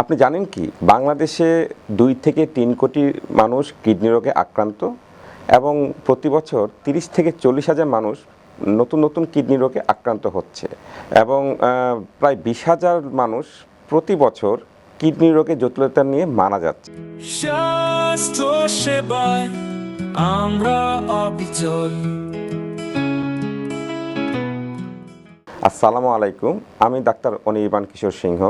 আপনি জানেন কি? বাংলাদেশে দুই থেকে তিন কোটি মানুষ কিডনি রোগে আক্রান্ত এবং প্রতি বছর তিরিশ থেকে চল্লিশ হাজার মানুষ নতুন নতুন কিডনি রোগে আক্রান্ত হচ্ছে এবং প্রায় বিশ হাজার মানুষ প্রতি বছর কিডনি রোগে জটিলতা নিয়ে মারা যাচ্ছে। স্বাস্থ্য সেবায় আমরা অবিচল। আসসালামু আলাইকুম আমি ডাক্তার অনির্বাণ কিশোর সিংহ।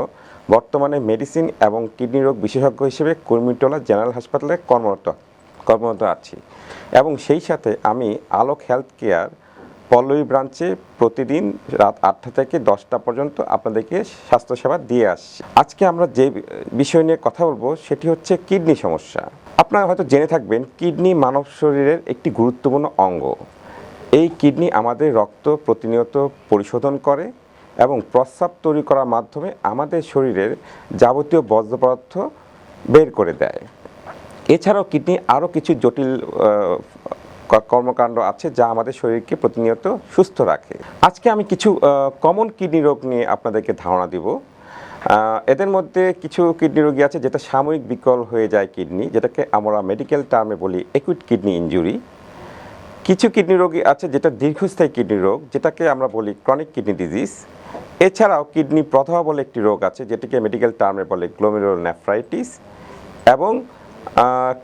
বর্তমানে মেডিসিন এবং কিডনি রোগ বিশেষজ্ঞ হিসেবে কুর্মিটোলা জেনারেল হাসপাতালে কর্মরত কর্মরত আছি। এবং সেই সাথে আমি আলোক হেলথ কেয়ার পল্লবী ব্রাঞ্চে প্রতিদিন রাত আটটা থেকে দশটা পর্যন্ত আপনাদেরকে স্বাস্থ্যসেবা দিয়ে আসছি। আজকে আমরা যে বিষয় নিয়ে কথা বলব সেটি হচ্ছে কিডনি সমস্যা। আপনারা হয়তো জেনে থাকবেন, কিডনি মানব শরীরের একটি গুরুত্বপূর্ণ অঙ্গ। এই কিডনি আমাদের রক্ত প্রতিনিয়ত পরিশোধন করে এবং প্রস্রাব তৈরি করার মাধ্যমে আমাদের শরীরের যাবতীয় বর্জ্য পদার্থ বের করে দেয়। এছাড়াও কিডনি আরও কিছু জটিল কর্মকাণ্ড আছে যা আমাদের শরীরকে প্রতিনিয়ত সুস্থ রাখে। আজকে আমি কিছু কমন কিডনি রোগ নিয়ে আপনাদেরকে ধারণা দিব। এদের মধ্যে কিছু কিডনি রোগী আছে যেটা সাময়িক বিকল হয়ে যায় কিডনি যেটাকে আমরা মেডিকেল টার্মে বলি একুইট কিডনি ইনজুরি কিছু কিডনি রোগী আছে যেটা দীর্ঘস্থায়ী কিডনি রোগ, যেটাকে আমরা বলি ক্রনিক কিডনি ডিজিজ এছাড়াও কিডনি প্রথমা বলে একটি রোগ আছে, যেটাকে মেডিকেল টার্মে বলে গ্লোমেরুলার নেফ্রাইটিস এবং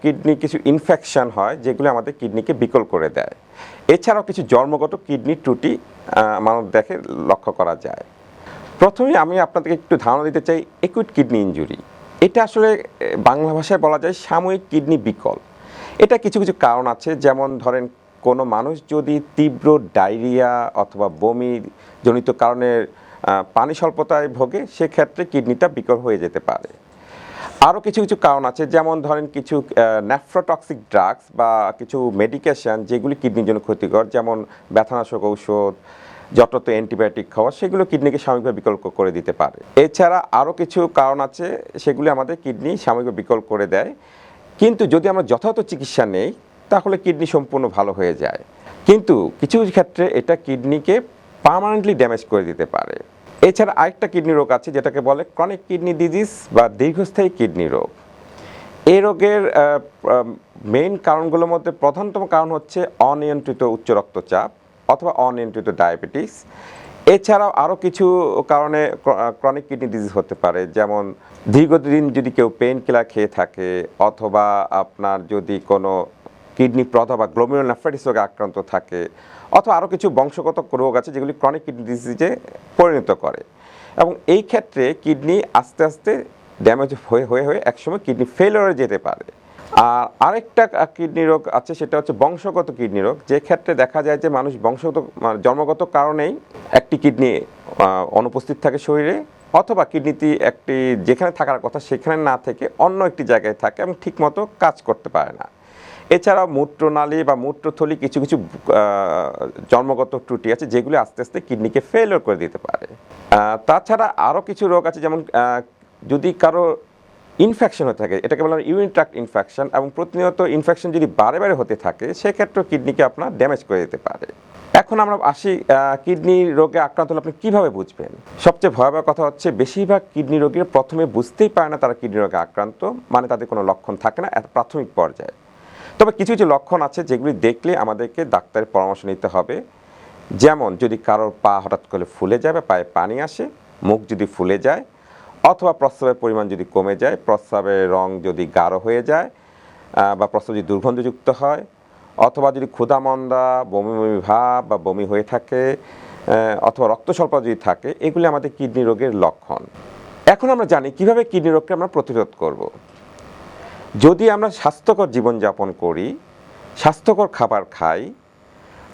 কিডনি কিছু ইনফেকশন হয়, যেগুলো আমাদের কিডনিকে বিকল করে দেয়। এছাড়াও কিছু জন্মগত কিডনি ত্রুটি মানব দেখে লক্ষ্য করা যায়। প্রথমে আমি আপনাদেরকে একটু ধারণা দিতে চাই একুইট কিডনি ইনজুরি এটা আসলে বাংলা ভাষায় বলা যায় সাময়িক কিডনি বিকল। এটা কিছু কিছু কারণ আছে, যেমন ধরেন কোনো মানুষ যদি তীব্র ডায়রিয়া অথবা বমি জনিত কারণে পানি স্বল্পতায় ভোগে, সেক্ষেত্রে কিডনিটা বিকল হয়ে যেতে পারে। আরও কিছু কিছু কারণ আছে, যেমন ধরেন কিছু ন্যাফ্রোটক্সিক ড্রাগস বা কিছু মেডিকেশন যেগুলি কিডনির জন্য ক্ষতিকর, যেমন ব্যথানাশক ঔষধ যতত অ্যান্টিবায়োটিক খাওয়া, সেগুলো কিডনিকে সাময়িকভাবে বিকল করে দিতে পারে। এছাড়া আরও কিছু কারণ আছে, সেগুলি আমাদের কিডনি সাময়িকভাবে বিকল করে দেয়। কিন্তু যদি আমরা যথাযথ চিকিৎসা নেই তাহলে কিডনি সম্পূর্ণ ভালো হয়ে যায়। কিন্তু কিছু ক্ষেত্রে এটা কিডনিকে পার্মানেন্টলি ড্যামেজ করে দিতে পারে। এছাড়া আরেকটা কিডনি রোগ আছে যেটাকে বলে ক্রনিক কিডনি ডিজিজ বা দীর্ঘস্থায়ী কিডনি রোগ। এই রোগের মেইন কারণগুলোর মধ্যে প্রধানতম কারণ হচ্ছে অনিয়ন্ত্রিত উচ্চ রক্তচাপ অথবা অনিয়ন্ত্রিত ডায়াবেটিস এছাড়াও আরও কিছু কারণে ক্রনিক কিডনি ডিজিজ হতে পারে, যেমন দীর্ঘদিন যদি কেউ পেইন কিলার খেয়ে থাকে অথবা আপনার যদি কোনো কিডনি প্রথা বা গ্লোমেরোনেফ্রাইটিস রোগে আক্রান্ত থাকে, অথবা আরও কিছু বংশগত রোগ আছে যেগুলি ক্রনিক কিডনি ডিজিজে পরিণত করে। এবং এই ক্ষেত্রে কিডনি আস্তে আস্তে ড্যামেজ হয়ে হয়ে হয়ে একসময় কিডনি ফেলিওরে যেতে পারে। আর আরেকটা কিডনি রোগ আছে, সেটা হচ্ছে বংশগত কিডনি রোগ। যে ক্ষেত্রে দেখা যায় যে মানুষ বংশগত মানে জন্মগত কারণেই একটি কিডনি অনুপস্থিত থাকে শরীরে, অথবা কিডনিটি একটি যেখানে থাকার কথা সেখানে না থেকে অন্য একটি জায়গায় থাকে এবং ঠিকমতো কাজ করতে পারে না। এছাড়াও মূত্রনালী বা মূত্রথলি কিছু কিছু জন্মগত ত্রুটি আছে যেগুলি আস্তে আস্তে কিডনিকে ফেলিওর করে দিতে পারে। তাছাড়া আরও কিছু রোগ আছে যেমন যদি কারও ইনফেকশন হতে থাকে, এটাকে বলা হয় ট্রাক্ট ইনফেকশন এবং প্রতিনিয়ত ইনফেকশন যদি বারে বারে হতে থাকে, সেক্ষেত্রেও কিডনিকে আপনার ড্যামেজ করে দিতে পারে। এখন আমরা আসি কিডনি রোগে আক্রান্ত হলে আপনি কীভাবে বুঝবেন? সবচেয়ে ভয়াবহ কথা হচ্ছে বেশিরভাগ কিডনি রোগীরা প্রথমে বুঝতেই পারে না তারা কিডনি রোগে আক্রান্ত মানে তাদের কোনো লক্ষণ থাকে না প্রাথমিক পর্যায়ে। তবে কিছু কিছু লক্ষণ আছে যেগুলি দেখলে আমাদেরকে ডাক্তারের পরামর্শ নিতে হবে। যেমন, যদি কারোর পা হঠাৎ করে ফুলে যায় বা পায়ে পানি আসে, মুখ যদি ফুলে যায়, অথবা প্রস্রাবের পরিমাণ যদি কমে যায়, প্রস্রাবের রং যদি গাঢ় হয়ে যায় বা প্রস্রাব যদি দুর্গন্ধযুক্ত হয়, অথবা যদি ক্ষুধামন্দা বমি বমি ভাব বা বমি হয়ে থাকে অথবা রক্ত স্বল্প যদি থাকে, এগুলি আমাদের কিডনি রোগের লক্ষণ। এখন আমরা জানি কীভাবে কিডনি রোগকে আমরা প্রতিরোধ করব। যদি আমরা স্বাস্থ্যকর জীবনযাপন করি, স্বাস্থ্যকর খাবার খাই,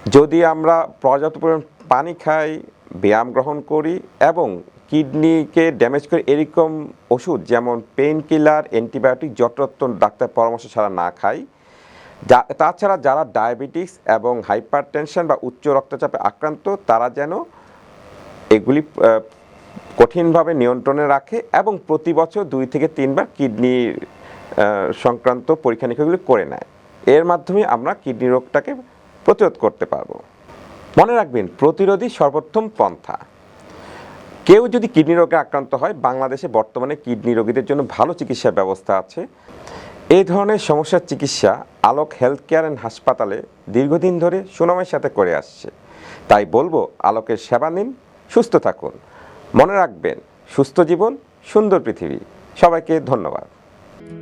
যদি আমরা পর্যাপ্ত পরিমাণ পানি খাই, ব্যায়াম গ্রহণ করি এবং কিডনিকে ড্যামেজ করে এরকম ওষুধ যেমন পেইন কিলার অ্যান্টিবায়োটিক যত্রত্ব ডাক্তার পরামর্শ ছাড়া না খাই তাছাড়া যারা ডায়াবেটিস এবং হাইপার টেনশন বা উচ্চ রক্তচাপে আক্রান্ত, তারা যেন এগুলি কঠিনভাবে নিয়ন্ত্রণে রাখে এবং প্রতি বছর দুই থেকে তিনবার কিডনি সংক্রান্ত পরীক্ষা নিরীক্ষাগুলি করে নেয়। এর মাধ্যমে আমরা কিডনি রোগটাকে প্রতিরোধ করতে পারব। মনে রাখবেন, প্রতিরোধী সর্বোত্তম পন্থা। কেউ যদি কিডনি রোগে আক্রান্ত হয়, বাংলাদেশে বর্তমানে কিডনি রোগীদের জন্য ভালো চিকিৎসার ব্যবস্থা আছে। এই ধরনের সমস্যার চিকিৎসা আলোক হেলথ কেয়ার অ্যান্ড হাসপাতালে দীর্ঘদিন ধরে সুনামের সাথে করে আসছে। তাই বলব, আলোকের সেবা নিন, সুস্থ থাকুন। মনে রাখবেন, সুস্থ জীবন, সুন্দর পৃথিবী। সবাইকে ধন্যবাদ।